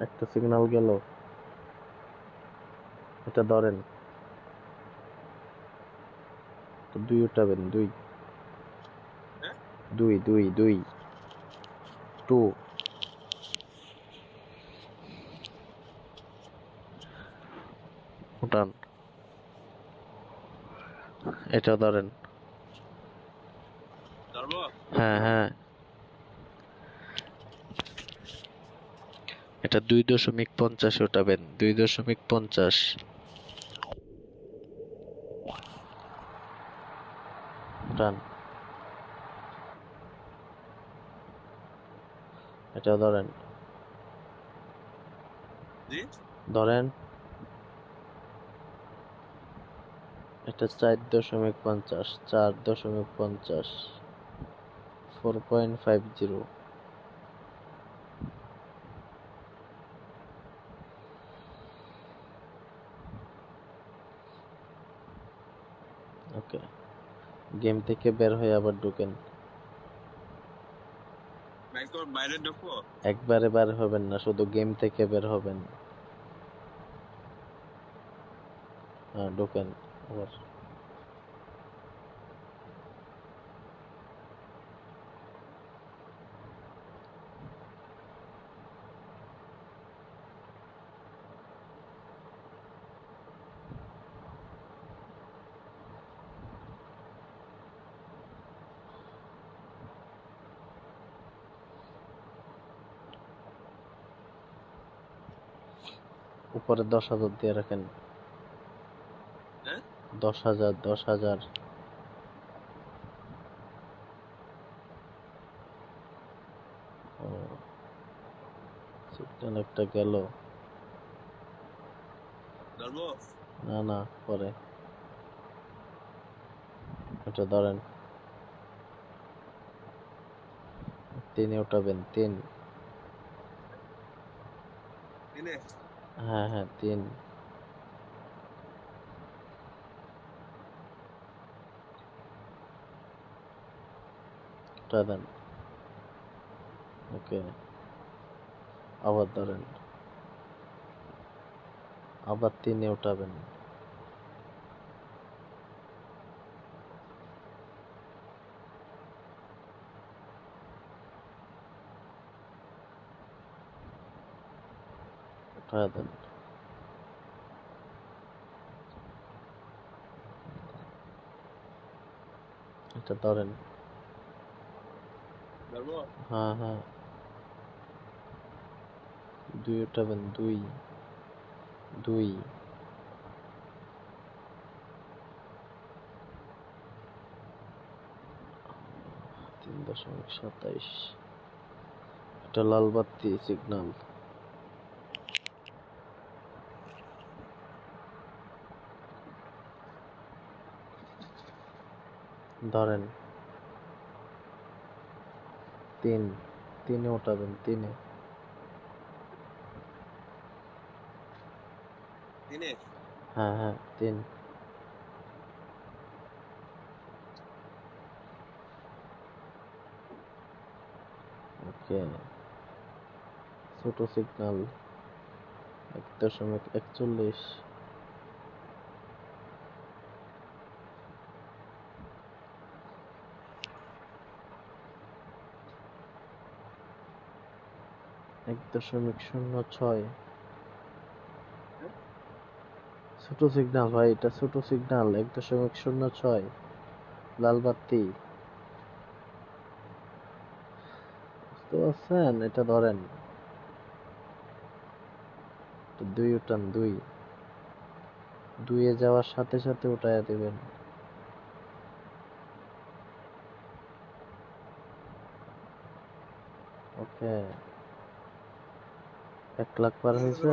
একটা সিগন্যাল গেল। এটা ধরেন। তো দুই উঠাবেন দুই। হ্যাঁ? দুই দুই দুই। টু। উঠান। এটা ধরেন। হ্যাঁ হ্যাঁ। এটা দুই দশমিক পঞ্চাশ উঠাবেন দুই দশমিক পঞ্চাশ। উঠান এটা ধরেন। ধরেন। এটা চার দশমিক পঞ্চাশ চার দশমিক পঞ্চাশ four point five zero okay. Game থেকে বের হয়ে আবার ঢুকেন। বাইরে ঢুকবো একবারে বের হবেন না শুধু গেম থেকে বের হবেন। হ্যাঁ ঢুকেন আবার। উপরে দশ হাজার দিয়ে রাখেন। হ্যাঁ? দশ হাজার দশ হাজার। সিগন্যাল একটা গেল। না না পরে। এটা ধরেন। তিনে উঠাবেন তিন? এনে হ্যাঁ হ্যাঁ তিন উঠা দেন ওকে আবার ধরেন আবার তিনে উঠাবেন দেন এটা ধরেন। হ্যাঁ হ্যাঁ। দুই উঠাবেন দুই। দুই। তিন দশমিক সাতাইশ। এটা লাল বাতি সিগন্যাল ধরেন তিন তিনে উঠাবেন তিনে। এনে হ্যাঁ হ্যাঁ তিন। ওকে। ছোট সিগন্যাল এক দশমিক একচল্লিশ। এক দশমিক শূন্য ছয়। ছোট সিগন্যাল ভাই, এটা ছোট সিগন্যাল এক দশমিক শূন্য ছয়। লাল বাতি। বুঝতে পারছেন? এটা ধরেন। দুই উঠান, দুই। দুইয়ে যাওয়ার সাথে সাথে উঠাইয়া দিবেন। ওকে। এক লাখ পার হয়েছে।